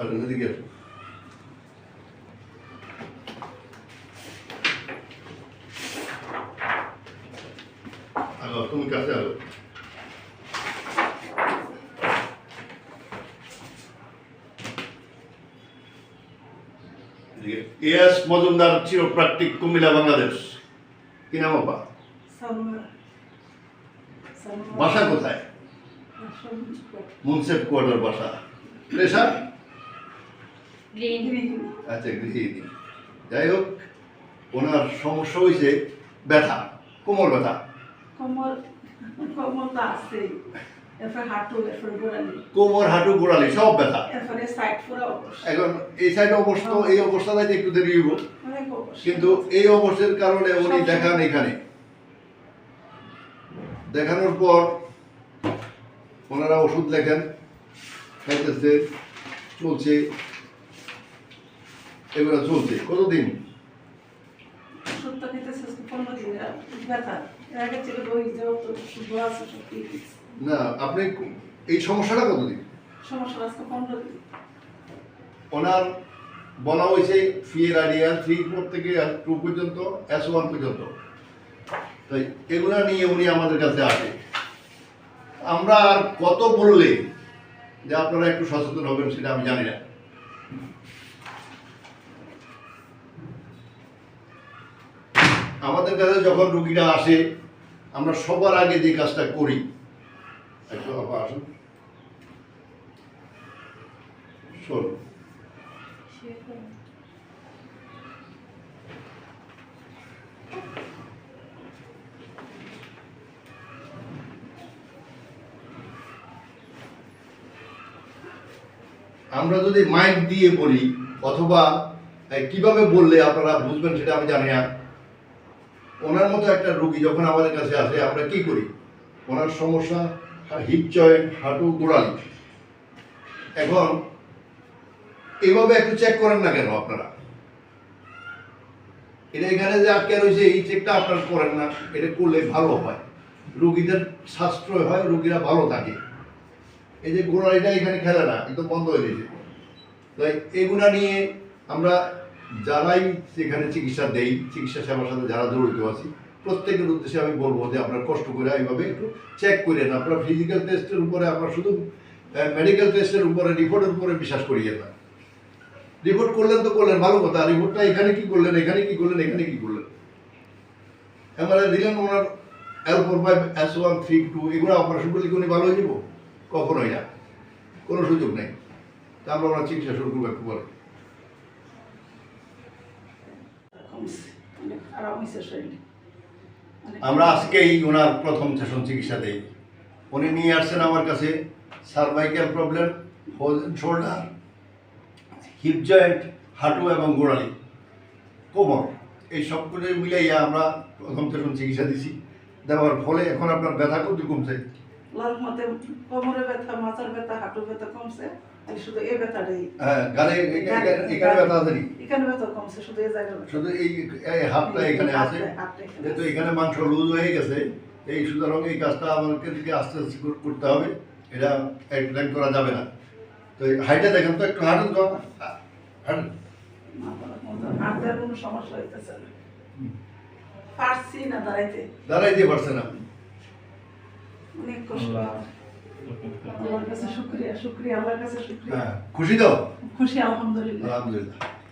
আসুন এদিকে আসুন আগো তুমি কাছে আগো এস মজুমদার চিরপ্রাকটিক কুমিল্লা বাংলাদেশ। কি নাম আপা? বাসা কোথায়? মুন্সেফ কোয়ার্টার বাসা। আচ্ছা গৃহিণী। যাই হোক ওনার সমস্যা হয়েছে ব্যথা কোমর ব্যথা। কোমর আছে হাঁটু গোড়ালি। কোমর হাঁটু গোড়ালি সব ব্যথা। এখন এই সাইডে অবস্থা এই অবস্থাটাই একটু দেরি হইব। কিন্তু এই অবস্থার কারণে উনি দেখান এখানে। দেখানোর পর ওনারা ওষুধ লেখেন খাইতেছে চলছে। এগুলো চলছে। কতদিন। না আপনি এই সমস্যাটা কতদিন? ওনার বলা হয়েছে ফিয়ের থ্রি ফোর থেকে টু পর্যন্ত এস ওয়ান পর্যন্ত। তাই এগুলা নিয়ে উনি আমাদের কাছে আসে। আমরা আর কত বললে যে আপনারা একটু সচেতন হবেন সেটা আমি জানি না। আমাদের কাছে যখন রুগীরা আসে, আমরা সবার আগে যে কাজটা করি আসুন। শোন। আমরা যদি মাইক দিয়ে বলি, অথবা কীভাবে বললে আপনারা বুঝবেন সেটা আমি জানি না। ওনার মতো একটা রুগী যখন আমাদের কাছে আসে, আমরা কি করি? ওনার সমস্যা হিপ জয়েন্ট হাঁটু, গোড়ালি। এখন এইভাবে একটু চেক করেন না কেন আপনারা? এটা এখানে যে আটকে রয়েছে, এই চেকটা আপনারা করেন না, এটা করলে ভালো হয়। রুগীদের সাশ্রয় হয়, রুগীরা ভালো থাকে। এই যে গোড়ালিটা এখানে খেলে না, একদম বন্ধ হয়ে গেছে। তাই এগুলা নিয়ে আমরা যারাই সেখানে চিকিৎসা দেই, চিকিৎসা সেবার সাথে যারা জড়িত আছি, প্রত্যেকের উদ্দেশ্যে আমি বলব যে আপনার কষ্ট করে এইভাবে একটু চেক করেন। আপনার ফিজিক্যাল টেস্টের উপরে আপনার শুধু মেডিকেল টেস্টের উপরে রিপোর্টের উপরে বিশ্বাস করিয়ে না রিপোর্ট করলেন তো করলেন, ভালো কথা। রিপোর্টটা এখানে কি করলেন, এখানে কি করলেন, এখানে কি করলেন? এবারে দিলেন ওনার L four five S one three two এগুলো অপারেশন করলে কি উনি ভালো হয়ে যাব? কখনোই না। কোনো সুযোগ নেই। তা আমরা ওনার চিকিৎসা শুরু করব একটু পরে। কমছে অনেক আরাম হয়েছে শরীরে। আমরা আজকেই ওনার প্রথম সেশন চিকিৎসা দেই। উনি নিয়ে আসছেন আমার কাছে cervical problem shoulder hip joint হাঁটু এবং গোড়ালি কোমর এই সবগুলো মিলাইয়া আমরা প্রথম সেশন চিকিৎসা দিছি। দেওয়ার ফলে এখন আপনার ব্যথা কত কমছে? লাল মতে কোমরে ব্যথা মাথার ব্যথা হাঁটু ব্যথা কমছে। শুধু এই ব্যথাটাই। হ্যাঁ গালে এখানে এখানে ব্যথা আছে এখানে ব্যথা কমছে শুধু এই জায়গায় শুধু এই এই হাতটা এখানে আছে। হাতটা- হাতটা এখানে যেহেতু এখানে মাংস লুজ হয়ে গেছে এই সুতরাং এই কাজটা আমাদেরকে দিকে আস্তে আস্তে করতে হবে। এটা একদিন করা যাবে না। তো হাইটে দেখেন তো একটু হাঁটুন তো। হ্যাঁ, না কোনো সমস্যা হইতেছে না। পারছি না দাঁড়াইতে। দাঁড়াই দিয়ে পারছেন আপনি অনেক কষ্ট। আল্লাহর কাছে শুক্রিয়া শুক্রিয়া আমার কাছে শুক্রিয়া। হ্যাঁ খুশি তো? খুশি আলহামদুলিল্লাহ। আলহামদুলিল্লাহ।